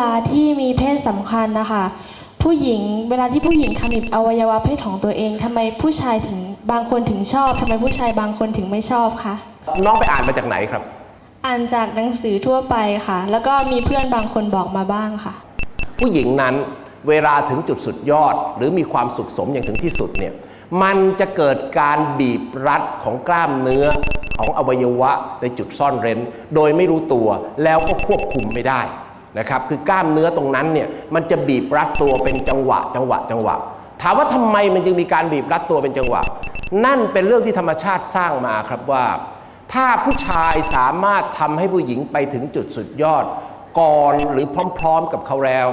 ลาที่มีเพศสัมพันธ์นะคะผู้หญิงเวลาที่ผู้หญิงทำอวัยวะเพศของตัวเองทำไมผู้ชายถึงบางคนถึงชอบทำไมผู้ชายบางคนถึงไม่ชอบคะน้องไปอ่านมาจากไหนครับ อ่านจากหนังสือทั่วไปค่ะ แล้วก็มีเพื่อนบางคนบอกมาบ้างค่ะ ผู้หญิงนั้นเวลาถึงจุดสุดยอด หรือมีความสุขสมอย่างถึงที่สุดเนี่ยมันจะเกิดการบีบรัดของกล้ามเนื้อของอวัยวะในจุดซ่อนเร้น โดยไม่รู้ตัวแล้วก็ควบคุมไม่ได้ นะครับคือกล้ามเนื้อตรงนั้นเนี่ยมันจะบีบรัดตัวเป็นจังหวะ จังหวะ จังหวะ ถามว่าทำไมมันจึงมีการบีบรัดตัวเป็นจังหวะ นั่นเป็นเรื่องที่ธรรมชาติสร้างมาครับว่า ถ้าผู้ชายสามารถทำให้ผู้หญิงไปถึงจุดสุดยอด ก่อนหรือพร้อม ๆ กับเขาแล้ว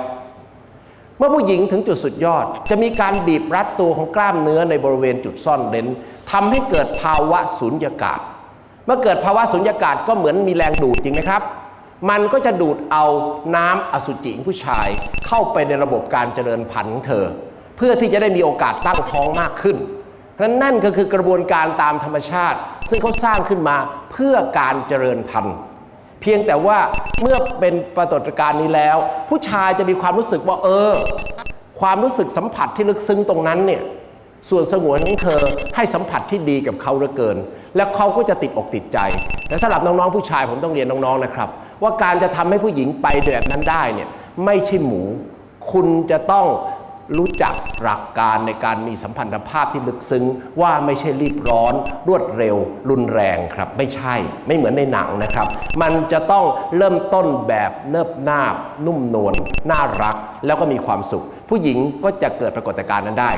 เมื่อผู้หญิงถึงจุดสุดยอด จะมีการบีบรัดตัวของกล้ามเนื้อในบริเวณจุดซ่อนเร้นทำให้เกิดภาวะสุญญากาศ เมื่อเกิดภาวะสุญญากาศก็เหมือนมีแรงดูดจริงไหมครับ มันก็จะดูดเอาน้ำอสุจิของผู้ชาย เข้าไปในระบบการเจริญพันธุ์ของเธอ เพื่อที่จะได้มีโอกาสตั้งท้องมากขึ้นเพราะนั้นนั่นก็คือกระบวนการตามธรรมชาติ ซึ่งเขาสร้างขึ้นมาเพื่อการเจริญพันธุ์ เพียงแต่ว่าเมื่อเป็นปรากฏการณ์นี้แล้ว ผู้ชายจะมีความรู้สึกว่าเออ ความรู้สึกสัมผัสที่ลึกซึ้งตรงนั้นเนี่ยส่วนสงวนของเธอให้สัมผัสที่ดีกับเขาเหลือเกิน แล้วเขาก็จะติดอกติดใจแต่สำหรับน้องๆผู้ชายผมต้องเรียนน้องๆนะครับ ว่าการจะทำให้ผู้หญิงไปแบบนั้นได้เนี่ยไม่ใช่หมู คุณจะต้องรู้จักหลักการในการมีสัมพันธภาพที่ลึกซึ้ง ว่าไม่ใช่รีบร้อน รวดเร็ว รุนแรงครับ ไม่ใช่ไม่เหมือนในหนังนะครับ มันจะต้องเริ่มต้นแบบเนิบนาบ นุ่มนวลน่ารักแล้วก็มีความสุข ผู้หญิงก็จะเกิดปรากฏการณ์นั้นได้